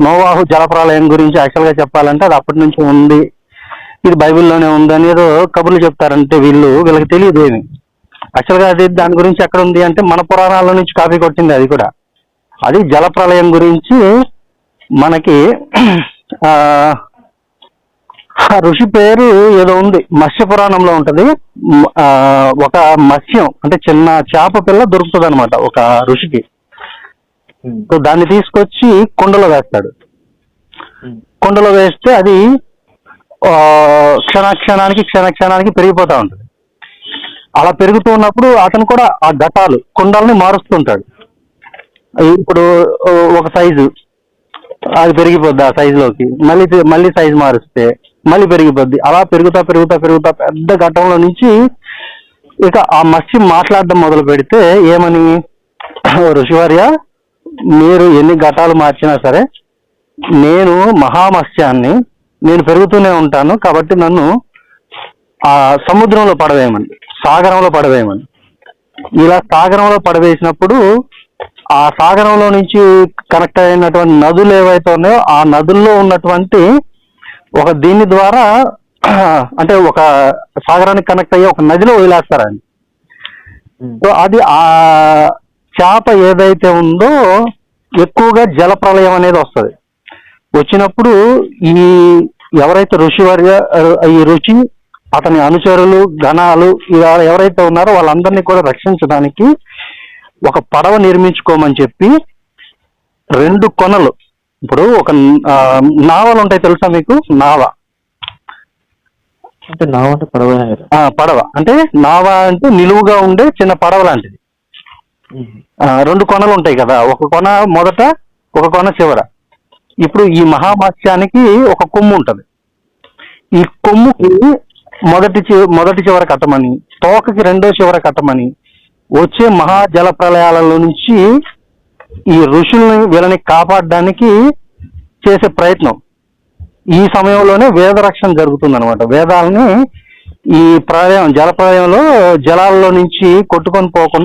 నోవాహు జలప్రలయం గురించి యాక్చువల్గా చెప్పాలంటే అది అప్పటి నుంచి ఉంది. ఇది బైబిల్లోనే ఉంది అని ఏదో కబుర్లు చెప్తారంటే వీళ్ళు వీళ్ళకి తెలియదు ఏమి. యాక్చువల్గా అది దాని గురించి ఎక్కడ ఉంది అంటే మన పురాణాల నుంచి కాపీ కొట్టింది అది కూడా. అది జలప్రలయం గురించి మనకి ఆ ఋషి పేరు ఏదో ఉంది. మత్స్య పురాణంలో ఉంటది. ఒక మత్స్యం అంటే చిన్న చేప పిల్ల దొరుకుతుంది అనమాట ఒక ఋషికి. సో దాన్ని తీసుకొచ్చి కుండలో వేస్తాడు. ఉమ్, కుండలో వేస్తే అది ఆ, క్షణ క్షణానికి క్షణ క్షణానికి పెరిగిపోతా ఉంటుంది. అలా పెరుగుతూ ఉన్నప్పుడు అతను కూడా ఆ ఘటాలు కుండల్ని మారుస్తుంటాడు ఇప్పుడు ఒక సైజు. అది పెరిగిపోద్ది ఆ సైజులోకి. మళ్ళీ మళ్ళీ సైజు మారుస్తే మళ్ళీ పెరిగిపోద్ది. అలా పెరుగుతా పెరుగుతా పెరుగుతా పెద్ద ఘట్టంలో నుంచి ఇక ఆ మత్స్యం మాట్లాడడం మొదలు పెడితే ఏమని? ఋషివర్య మీరు ఎన్ని ఘటాలు మార్చినా సరే నేను మహామత్స్యాన్ని నేను పెరుగుతూనే ఉంటాను కాబట్టి నన్ను ఆ సముద్రంలో పడవేయమని సాగరంలో పడవేయమని. ఇలా సాగరంలో పడవేసినప్పుడు ఆ సాగరంలో నుంచి కనెక్ట్ అయినటువంటి నదులు ఏవైతే ఉన్నాయో ఆ నదుల్లో ఉన్నటువంటి ఒక దీని ద్వారా అంటే ఒక సాగరానికి కనెక్ట్ అయ్యే ఒక నదిలో వదిలేస్తారండి. సో అది ఆ చేప ఏదైతే ఉందో ఎక్కువగా జల ప్రళయం అనేది వస్తుంది. వచ్చినప్పుడు ఈ ఎవరైతే ఋషి వర్గ ఈ రుచి అతని అనుచరులు గణాలు ఎవరైతే ఉన్నారో వాళ్ళందరినీ కూడా రక్షించడానికి ఒక పడవ నిర్మించుకోమని చెప్పి రెండు కొనలు. ఇప్పుడు ఒక నావలు ఉంటాయి తెలుసా మీకు? నావ. అంటే నా అంటే ఆ, పడవ. అంటే నావ అంటే నిలువుగా ఉండే చిన్న పడవ లాంటిది. రెండు కొనలు ఉంటాయి కదా. ఒక కొన మొదట ఒక కొన చివర. ఇప్పుడు ఈ మహామత్స్యానికి ఒక కొమ్ము ఉంటది. ఈ కొమ్ముకి మొదటి చి మొదటి చివర కట్టమని తోకకి రెండో చివర కట్టమని వచ్చే మహా జల ప్రళయాలలో నుంచి ఈ ఋషుల్ని వీళ్ళని కాపాడడానికి చేసే ప్రయత్నం. ఈ సమయంలోనే వేద రక్షణ జరుగుతుంది అనమాట వేదాలని ఈ ప్రళయం జల ప్రళయంలో జలాల్లో నుంచి కొట్టుకొని పోకుండా